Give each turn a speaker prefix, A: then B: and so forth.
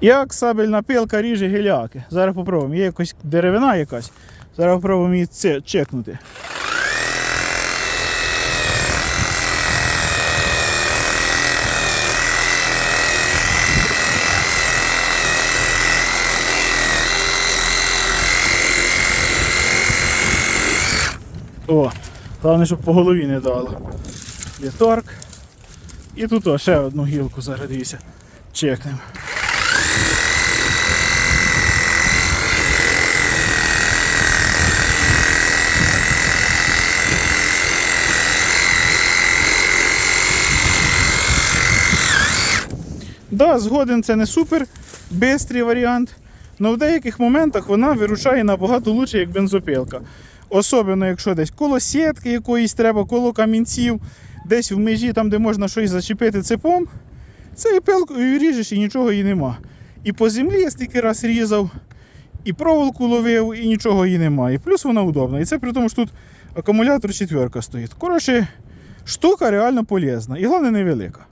A: Як сабельна пилка ріже гіляки. Зараз попробуємо. Є якась деревина якась. Зараз попробуємо її це чекнути. О, головне, щоб по голові не дало. Є торк. І тут о, ще одну гілку зараз дивіться. Чекнемо. Да, згоден, це не супер бистрий варіант, але в деяких моментах вона вирушає набагато лучше, як бензопилка. Особливо, якщо десь коло сітки якоїсь треба, коло камінців, десь в межі, там, де можна щось зачепити цепом, цією пилкою ріжеш і нічого її нема. І по землі я стільки раз різав, і проволоку ловив, і нічого її немає. Плюс вона удобна. І це при тому, що тут акумулятор четверка стоїть. Коротше, штука реально полезна і головне невелика.